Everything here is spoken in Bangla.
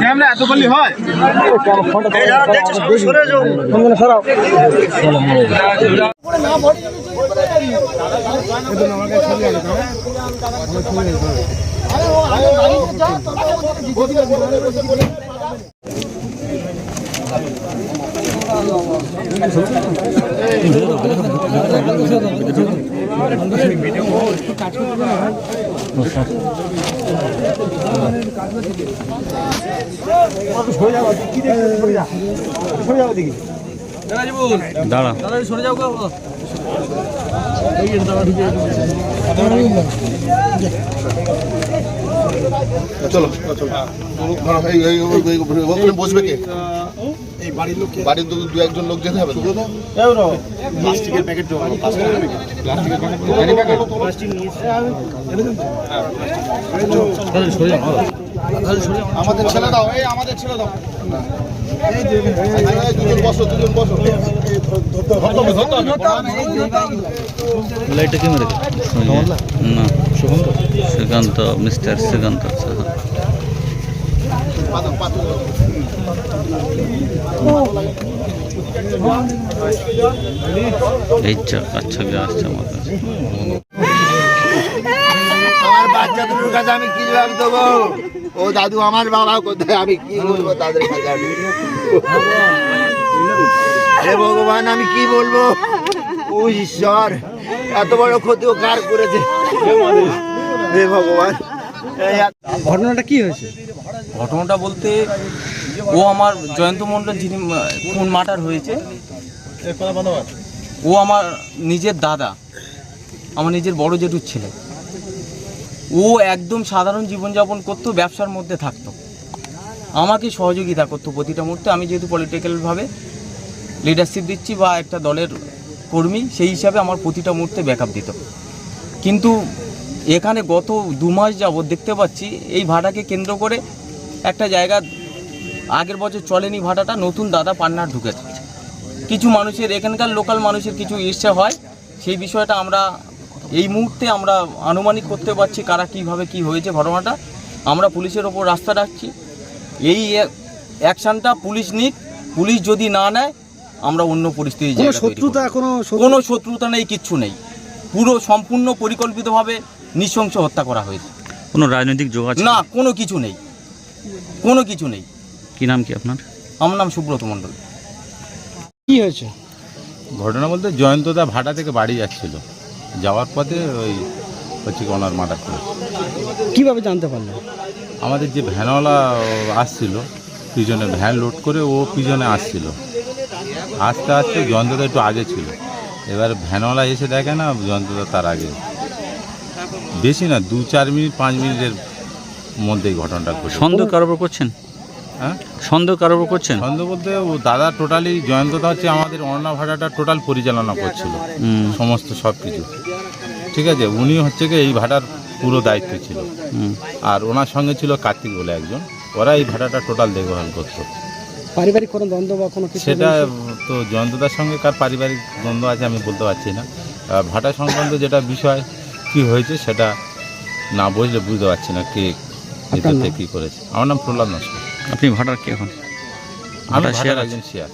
ক্যামেরা এত করলি হয় দাঁড়া চলো চলো ধরো, এই- এই- এই- এই- বসবে কে? বাড়ির দু দু একজন লোক যেতে হবে? প্লাস্টিকের প্যাকেট আমাদের ছেলে দাও এই আমাদের ছেলে দাও। দুজন বসো দুজন বসো। লাইটটা কে মেরে না। শ্রীকান্ত মিস্টার শ্রীকান্ত সাহা এই আচ্ছা গে আসছে আমার বাচ্চা কাছে আমি কি জবাব দেবো? ও দাদু, আমার বাবা কোথায়? আমি কি বলব তাদের কাছে হে ভগবান, আমি কি বলব? ও ঈশ্বর, এত বড় ক্ষতি ও কার করেছে? হে ভগবান। ঘটনাটা কি হয়েছে? ঘটনাটা বলতে ও আমার জয়ন্ত মণ্ডল যিনি খুন মার্টার হয়েছে, ও আমার নিজের দাদা, আমার নিজের বড় জেঠুর ছেলে। ও একদম সাধারণ জীবনযাপন করতো, ব্যবসার মধ্যে থাকতো। আমাকে সহযোগিতা করতো প্রতিটা মুহূর্তে। আমি যেহেতু পলিটিক্যালভাবে লিডারশিপ দিচ্ছি বা একটা দলের কর্মী, সেই হিসাবে আমার প্রতিটা মুহূর্তে ব্যাকআপ দিত। কিন্তু এখানে গত দু মাস যাবৎ দেখতে পাচ্ছি এই ভাড়াকে কেন্দ্র করে একটা জায়গা আগের বছর চলেনি ভাড়াটা নতুন দাদা পান্নার ঢুকেছে কিছু মানুষের এখানকার লোকাল মানুষের কিছু ইচ্ছা হয় সেই বিষয়টা আমরা এই মুহূর্তে আমরা আনুমানিক করতে পারছি কারা কীভাবে কি হয়েছে ঘটনাটা। আমরা পুলিশের ওপর রাস্তা রাখছি। এই অ্যাকশনটা পুলিশ নিক পুলিশ যদি না নেয় আমরা অন্য পরিস্থিতি শত্রুতা কোনো শত্রু- কোনো শত্রুতা নেই কিচ্ছু নেই। পুরো সম্পূর্ণ পরিকল্পিতভাবে নৃশংস হত্যা করা হয়েছে। কোনো রাজনৈতিক যোগ আছে? না কোনো কিছু নেই। কোনো কিছু নেই। কি নাম কি আপনার? আমার নাম সুব্রত মণ্ডল। কি হয়েছে? ঘটনা বলতে জয়ন্তদা ভাটা থেকে বাড়ি যাচ্ছিল। যাওয়ার পথে ওই হচ্ছে কি ওনার মার্ডার করে কীভাবে জানতে পারলেন? আমাদের যে ভ্যানওয়ালা আসছিল পিছনে ভ্যান লোড করে ও পিছনে আসছিল। আস্তে আস্তে জয়ন্তদা একটু আগে ছিল। এবার ভ্যানওয়ালা এসে দেখে না জয়ন্তদা তার আগে। বেশি না দু চার মিনিট পাঁচ মিনিটের মধ্যেই ঘটনাটা ঘটে। সন্দেহ কারোর উপর করছেন? হ্যাঁ? সন্দেহ কারোর উপর করছেন? সন্দেহ বলতে ও দাদা টোটালি জয়ন্তদা হচ্ছে আমাদের অন্না ভাড়াটা টোটাল পরিচালনা করছিল সমস্ত সব কিছু। ঠিক আছে উনি হচ্ছে কি এই ভাড়ার পুরো দায়িত্ব ছিল। আর ওনার সঙ্গে ছিল কার্তিক বলে একজন ওরা এই ভাড়াটা টোটাল দেখভাল করতো। পারিবারিক কোনো দ্বন্দ্ব বা কোনো কিছু সেটা তো জয়ন্তদার সঙ্গে কার পারিবারিক দ্বন্দ্ব আছে আমি বলতে পারছি না। ভাটা সংক্রান্ত যেটা বিষয় কি হয়েছে সেটা না বুঝলে বুঝতে পারছি না কে ভিতর থেকে কী করেছে। আমার নাম প্রহ্লাদ নস্কর। আপনি ভাড়ার কে এখন? আমি শেয়ার ভাটার আছে একজন শেয়ার।